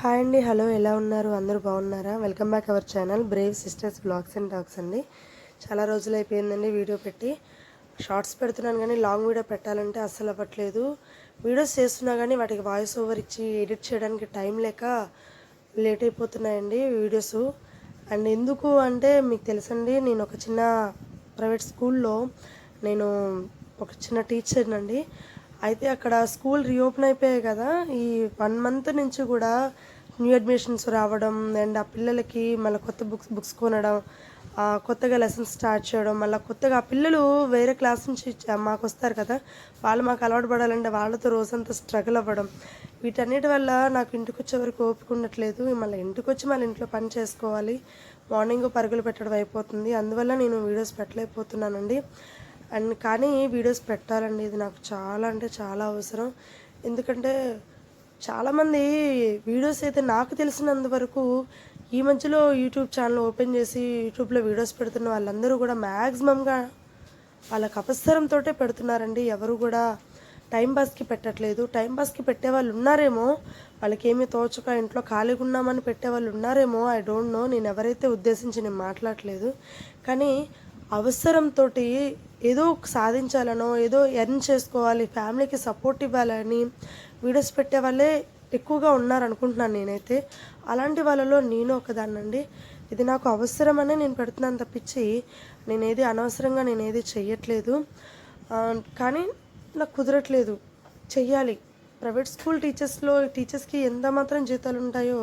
Hi అండి hello ఎలా ఉన్నారు? అందరూ బాగున్నారా? Welcome back our channel brave sisters blogs and talks అండి. చాలా రోజులు అయిపోయిందండి వీడియో పెట్టి. షార్ట్స్ పెడుతున్నాను కానీ లాంగ్ వీడియో పెట్టాలంటే అస్సలు అవ్వట్లేదు. వీడియోస్ చేస్తున్నా కానీ వాటికి వాయిస్ ఓవర్ ఇచ్చి ఎడిట్ చేయడానికి టైం లేక లేట్ అయిపోతున్నాయండి వీడియోస్ అండ్ ఎందుకు అంటే మీకు తెలుసండి నేను ఒక చిన్న ప్రైవేట్ స్కూల్లో నేను ఒక చిన్న టీచర్నండి అండి అయితే అక్కడ స్కూల్ రీఓపెన్ అయిపోయాయి కదా. ఈ వన్ మంత్ నుంచి కూడా న్యూ అడ్మిషన్స్ రావడం అండ్ ఆ పిల్లలకి మళ్ళీ కొత్త బుక్స్ బుక్స్ కొనడం కొత్తగా లెసన్స్ స్టార్ట్ చేయడం మళ్ళీ కొత్తగా ఆ పిల్లలు వేరే క్లాస్ నుంచి మాకు వస్తారు కదా. వాళ్ళు మాకు అలవాటు పడాలంటే వాళ్ళతో రోజంతా స్ట్రగుల్ అవ్వడం. వీటన్నిటి వల్ల నాకు ఇంటికి వచ్చే వరకు ఓపిక మళ్ళీ ఇంటికి వచ్చి మళ్ళీ ఇంట్లో పని చేసుకోవాలి. మార్నింగ్ పరుగులు పెట్టడం అయిపోతుంది. అందువల్ల నేను వీడియోస్ పెట్టలేకపోతున్నానండి. అండ్ కానీ వీడియోస్ పెట్టాలండి. ఇది నాకు చాలా అంటే చాలా అవసరం. ఎందుకంటే చాలామంది వీడియోస్ అయితే నాకు తెలిసినంత వరకు ఈ మధ్యలో యూట్యూబ్ ఛానల్ ఓపెన్ చేసి యూట్యూబ్లో వీడియోస్ పెడుతున్న వాళ్ళందరూ కూడా మ్యాక్సిమంగా వాళ్ళకి అవసరంతో పెడుతున్నారండి. ఎవరు కూడా టైం పాస్కి పెట్టట్లేదు. టైం పాస్కి పెట్టే వాళ్ళు ఉన్నారేమో వాళ్ళకి ఏమీ తోచక ఇంట్లో ఖాళీగా ఉన్నామని పెట్టే వాళ్ళు ఉన్నారేమో ఐ డోంట్ నో. నేను ఎవరైతే ఉద్దేశించి నేను మాట్లాడలేదు కానీ అవసరంతో ఏదో సాధించాలనో ఏదో ఎర్న్ చేసుకోవాలి ఫ్యామిలీకి సపోర్ట్ ఇవ్వాలని వీడియోస్ పెట్టే వాళ్ళే ఎక్కువగా ఉన్నారు అనుకుంటున్నాను నేనైతే. అలాంటి వాళ్ళలో నేను ఒకదాన్నండి. ఇది నాకు అవసరమనే నేను పెడుతున్నాను తప్పించి నేనేది అనవసరంగా నేనేది చెయ్యట్లేదు. కానీ నాకు కుదరట్లేదు. చెయ్యాలి. ప్రైవేట్ స్కూల్ టీచర్స్లో టీచర్స్కి ఎంత మాత్రం జీతాలు ఉంటాయో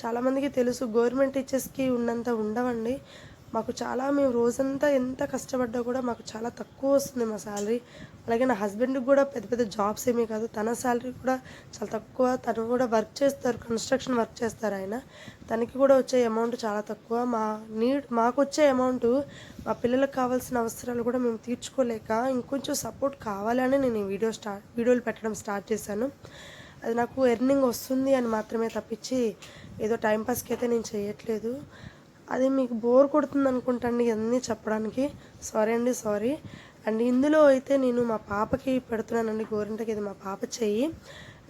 చాలామందికి తెలుసు. గవర్నమెంట్ టీచర్స్కి ఉన్నంత ఉండవండి. మాకు చాలా మేము రోజంతా ఎంత కష్టపడ్డా కూడా మాకు చాలా తక్కువ వస్తుంది మా శాలరీ. అలాగే నా హస్బెండ్కి కూడా పెద్ద పెద్ద జాబ్స్ ఏమీ కాదు. తన శాలరీ కూడా చాలా తక్కువ. తను కూడా వర్క్ చేస్తారు కన్స్ట్రక్షన్ వర్క్ చేస్తారు ఆయన. తనకి కూడా వచ్చే అమౌంట్ చాలా తక్కువ. మా నీడ్ మాకు వచ్చే అమౌంట్ మా పిల్లలకు కావాల్సిన అవసరాలు కూడా మేము తీర్చుకోలేక ఇంకొంచెం సపోర్ట్ కావాలని నేను ఈ వీడియో స్టార్ట్ వీడియోలు పెట్టడం స్టార్ట్ చేశాను. అది నాకు ఎర్నింగ్ వస్తుంది అని మాత్రమే తప్పించి ఏదో టైంపాస్కి అయితే నేను చేయట్లేదు. అది మీకు బోర్ కొడుతుంది అనుకుంటాండి ఇవన్నీ చెప్పడానికి. సారీ అండి సారీ అండ్ ఇందులో అయితే నేను మా పాపకి పెడుతున్నానండి గోరింటకి ఇది మా పాప చెయ్యి.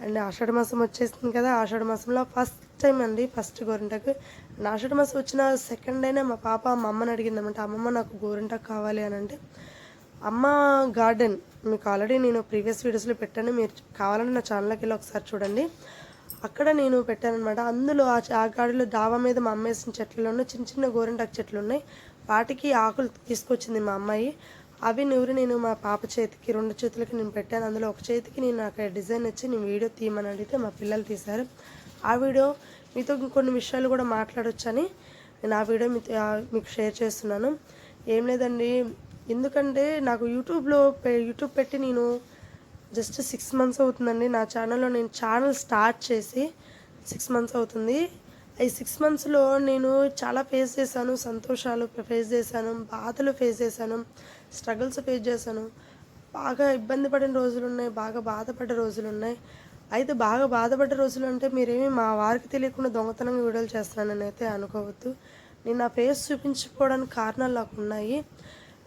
అండ్ ఆషాఢ మాసం వచ్చేసింది కదా ఆషాఢ మాసంలో ఫస్ట్ టైం అండి ఫస్ట్ గోరింటకు. అండ్ ఆషాఢ మాసం వచ్చిన సెకండ్ అయినా మా పాప మా అమ్మని అడిగిందన్నమాట అమ్మమ్మ నాకు గోరింటకు కావాలి అని అంటే అమ్మ గార్డెన్ మీకు ఆల్రెడీ నేను ప్రీవియస్ వీడియోస్లో పెట్టాను మీరు కావాలంటే నా ఛానల్కి వెళ్ళి ఒకసారి చూడండి. అక్కడ నేను పెట్టానమాట అందులో ఆ చ- గాడిలో డాబా మీద మా అమ్మ వేసిన చెట్లలో చిన్న చిన్న గోరింటాకు చెట్లు ఉన్నాయి. వాటికి ఆకులు తీసుకొచ్చింది మా అమ్మాయి. అవి నూరి నేను మా పాప చేతికి రెండు చేతులకి నేను పెట్టాను. అందులో ఒక చేతికి నేను అక్కడ డిజైన్ వచ్చి నేను వీడియో తీయమని అడిగితే మా పిల్లలు తీశారు. ఆ వీడియో మీతో కొన్ని విషయాలు కూడా మాట్లాడొచ్చని నేను ఆ వీడియో మీతో మీకు షేర్ చేస్తున్నాను. ఏం లేదండి. ఎందుకంటే నాకు యూట్యూబ్లో యూట్యూబ్ పెట్టి నేను జస్ట్ సిక్స్ మంత్స్ అవుతుందండి నా ఛానల్లో నేను ఛానల్ స్టార్ట్ చేసి సిక్స్ మంత్స్ అవుతుంది. ఈ సిక్స్ మంత్స్లో నేను చాలా ఫేస్ చేశాను. సంతోషాలు ఫేస్ చేశాను. బాధలు ఫేస్ చేశాను. స్ట్రగుల్స్ ఫేస్ చేశాను. బాగా ఇబ్బంది పడిన రోజులు ఉన్నాయి. బాగా బాధపడ్డ రోజులు ఉన్నాయి. అయితే బాగా బాధపడ్డ రోజులు అంటే మీరేమి మా వారికి తెలియకుండా దొంగతనంగా వీడియోలు చేస్తున్నానని అయితే అనుకోవద్దు. నేను నా ఫేస్ చూపించుకోవడానికి కారణాలు నాకు ఉన్నాయి.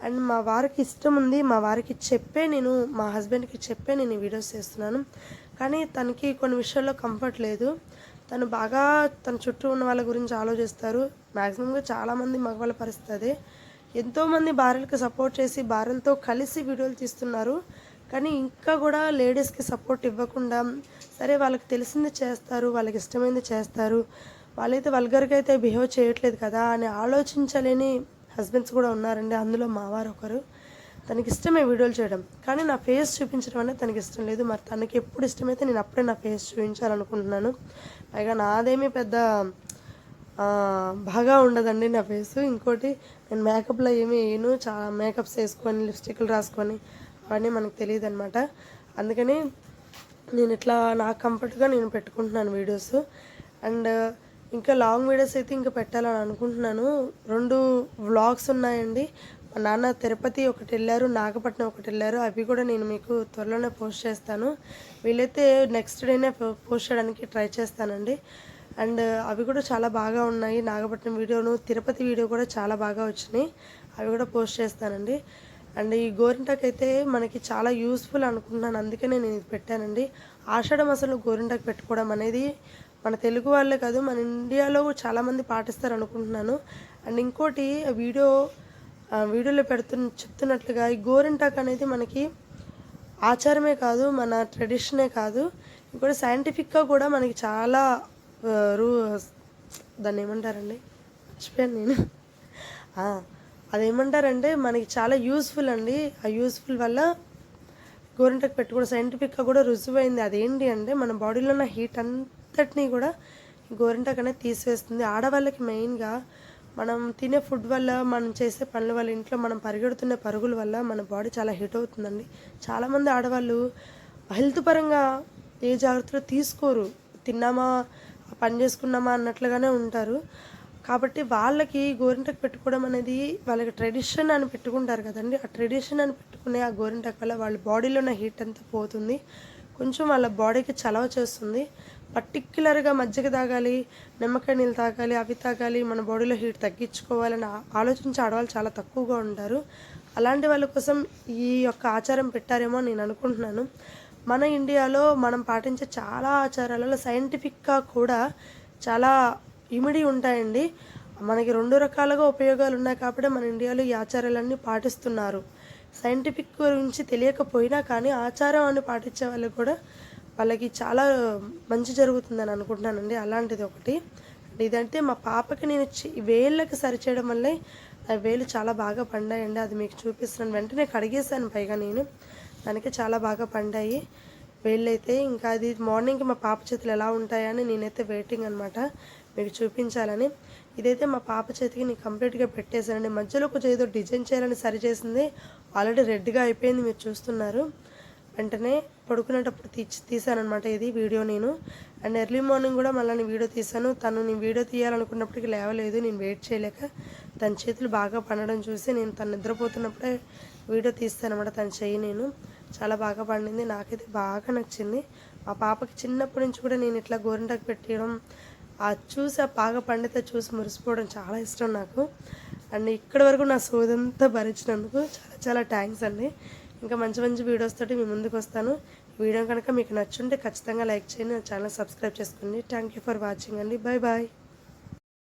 అండ్ మా వారికి ఇష్టం ఉంది. మా వారికి చెప్పే నేను మా హస్బెండ్కి చెప్పే నేను ఈ వీడియోస్ చేస్తున్నాను. కానీ తనకి కొన్ని విషయాల్లో కంఫర్ట్ లేదు. తను బాగా తన చుట్టూ ఉన్న వాళ్ళ గురించి ఆలోచిస్తారు. మ్యాక్సిమంగా చాలామంది మగవాళ్ళ పరిస్థితి అదే. ఎంతోమంది భార్యలకు సపోర్ట్ చేసి భార్యలతో కలిసి వీడియోలు తీస్తున్నారు. కానీ ఇంకా కూడా లేడీస్కి సపోర్ట్ ఇవ్వకుండా సరే వాళ్ళకి తెలిసింది చేస్తారు వాళ్ళకి ఇష్టమైంది చేస్తారు. వాళ్ళైతే వల్గర్గా అయితే బిహేవ్ చేయట్లేదు కదా అని ఆలోచించలేని హస్బెండ్స్ కూడా ఉన్నారండి. అందులో మావారు ఒకరు. తనకి ఇష్టమే వీడియోలు చేయడం. కానీ నా ఫేస్ చూపించడం అనేది తనకి ఇష్టం లేదు. మరి తనకి ఎప్పుడు ఇష్టమైతే నేను అప్పుడే నా ఫేస్ చూపించాలనుకుంటున్నాను. పైగా నాదేమీ పెద్ద బాగా ఉండదండి నా ఫేస్. ఇంకోటి నేను మేకప్లో ఏమీ వేయను. చాలా మేకప్స్ వేసుకొని లిప్స్టిక్లు రాసుకొని అవన్నీ మనకు తెలియదు అనమాట అందుకని నేను ఇట్లా నాకు కంఫర్ట్గా నేను పెట్టుకుంటున్నాను వీడియోస్. అండ్ ఇంకా లాంగ్ వీడియోస్ అయితే ఇంకా పెట్టాలని అనుకుంటున్నాను. రెండు వ్లాగ్స్ ఉన్నాయండి. మా నాన్న తిరుపతి ఒకటి వెళ్ళారు నాగపట్నం ఒకటి వెళ్ళారు. అవి కూడా నేను మీకు త్వరలోనే పోస్ట్ చేస్తాను. వీలైతే నెక్స్ట్ డేనే పోస్ట్ చేయడానికి ట్రై చేస్తానండి. అండ్ అవి కూడా చాలా బాగా ఉన్నాయి. నాగపట్నం వీడియోను తిరుపతి వీడియో కూడా చాలా బాగా వచ్చినాయి. అవి కూడా పోస్ట్ చేస్తానండి. అండ్ ఈ గోరింటాకు అయితే మనకి చాలా యూస్ఫుల్ అనుకుంటున్నాను. అందుకనే నేను ఇది పెట్టానండి. ఆషాఢ మాసంలో గోరింటాకు పెట్టుకోవడం అనేది మన తెలుగు వాళ్ళే కాదు మన ఇండియాలో చాలామంది పాటిస్తారు అనుకుంటున్నాను. అండ్ ఇంకోటి ఆ వీడియో వీడియోలో పెడుతు చెప్తున్నట్లుగా ఈ గోరింటాక్ అనేది మనకి ఆచారమే కాదు మన ట్రెడిషనే కాదు. ఇంకోటి సైంటిఫిక్గా కూడా మనకి చాలా రూ దాన్ని ఏమంటారండి? మర్చిపోయాను నేను. అదేమంటారంటే మనకి చాలా యూస్ఫుల్ అండి. ఆ యూస్ఫుల్ వల్ల గోరింటకు పెట్టుకోవడం సైంటిఫిక్గా కూడా రుజువైంది. అదేంటి అంటే మన బాడీలో ఉన్న హీట్ అంతటినీ కూడా ఈ గోరింటకు అనేది తీసివేస్తుంది. ఆడవాళ్ళకి మెయిన్గా మనం తినే ఫుడ్ వల్ల మనం చేసే పనుల వల్ల ఇంట్లో మనం పరిగెడుతున్న పరుగుల వల్ల మన బాడీ చాలా హీట్ అవుతుందండి. చాలామంది ఆడవాళ్ళు హెల్త్ పరంగా ఏ జాగ్రత్తలు తీసుకోరు. తిన్నామా పని చేసుకున్నామా అన్నట్లుగానే ఉంటారు. కాబట్టి వాళ్ళకి గోరింటకు పెట్టుకోవడం అనేది వాళ్ళకి ట్రెడిషన్ అని పెట్టుకుంటారు కదండి. ఆ ట్రెడిషన్ అని పెట్టుకునే ఆ గోరింటకు వల్ల వాళ్ళ బాడీలో ఉన్న హీట్ అంతా పోతుంది. కొంచెం వాళ్ళ బాడీకి చలవ చేస్తుంది. పర్టిక్యులర్గా మజ్జిగ తాగాలి నిమ్మకాయ నీళ్ళు తాగాలి అవి తాగాలి మన బాడీలో హీట్ తగ్గించుకోవాలని ఆలోచించి ఆలోచించే ఆడవాళ్ళు చాలా తక్కువగా ఉంటారు. అలాంటి వాళ్ళ కోసం ఈ యొక్క ఆచారం పెట్టారేమో అని నేను అనుకుంటున్నాను. మన ఇండియాలో మనం పాటించే చాలా ఆచారాలలో సైంటిఫిక్గా కూడా చాలా ఇమిడి ఉంటాయండి. మనకి రెండు రకాలుగా ఉపయోగాలు ఉన్నాయి కాబట్టి మన ఇండియాలో ఈ ఆచారాలన్నీ పాటిస్తున్నారు. సైంటిఫిక్ గురించి తెలియకపోయినా కానీ ఆచారం అని పాటించే వాళ్ళు కూడా వాళ్ళకి చాలా మంచి జరుగుతుందని అనుకుంటున్నానండి. అలాంటిది ఒకటి. ఇదంటే మా పాపకి నేను చి- వేళ్ళకి సరిచేయడం వల్లే ఆ వేలు చాలా బాగా పండాయండి. అది మీకు చూపిస్తున్నాను. వెంటనే కడిగేసాను పైగా నేను. దానికి చాలా బాగా పండాయి. వేళ్ళైతే ఇంకా అది మార్నింగ్కి మా పాప చేతులు ఎలా ఉంటాయని నేనైతే వెయిటింగ్ అనమాట మీకు చూపించాలని. ఇదైతే మా పాప చేతికి నేను కంప్లీట్గా పెట్టేశానండి. మధ్యలో కొంచెం ఏదో డిజైన్ చేయాలని సరి చేసింది. ఆల్రెడీ రెడ్గా అయిపోయింది మీరు చూస్తున్నారు. వెంటనే పడుకునేటప్పుడు తీసి తీసానమాట ఇది వీడియో నేను. అండ్ ఎర్లీ మార్నింగ్ కూడా మళ్ళీ నేను వీడియో తీసాను తను నేను వీడియో తీయాలనుకున్నప్పటికీ లేవలేదు. నేను వెయిట్ చేయలేక తన చేతులు బాగా పండడం చూసి నేను తను నిద్రపోతున్నప్పుడే వీడియో తీస్తానమాట తన చెయ్యి నేను. చాలా బాగా పండింది. నాకైతే బాగా నచ్చింది. మా పాపకి చిన్నప్పటి నుంచి కూడా నేను ఇట్లా గోరింటాకు పెట్టడం ఆ చూసి ఆ బాగా పండితే చూసి మురిసిపోవడం చాలా ఇష్టం నాకు. అండ్ ఇక్కడి వరకు నా సోదంతా భరించినందుకు చాలా చాలా థ్యాంక్స్ అండి. ఇంకా మంచి మంచి వీడియోస్ తోటి మీ ముందుకు వస్తాను. వీడియో కనుక మీకు నచ్చుంటే ఖచ్చితంగా లైక్ చేయండి నా ఛానల్ సబ్స్క్రైబ్ చేసుకోండి. థ్యాంక్ యూ ఫర్ వాచింగ్ అండి. Bye bye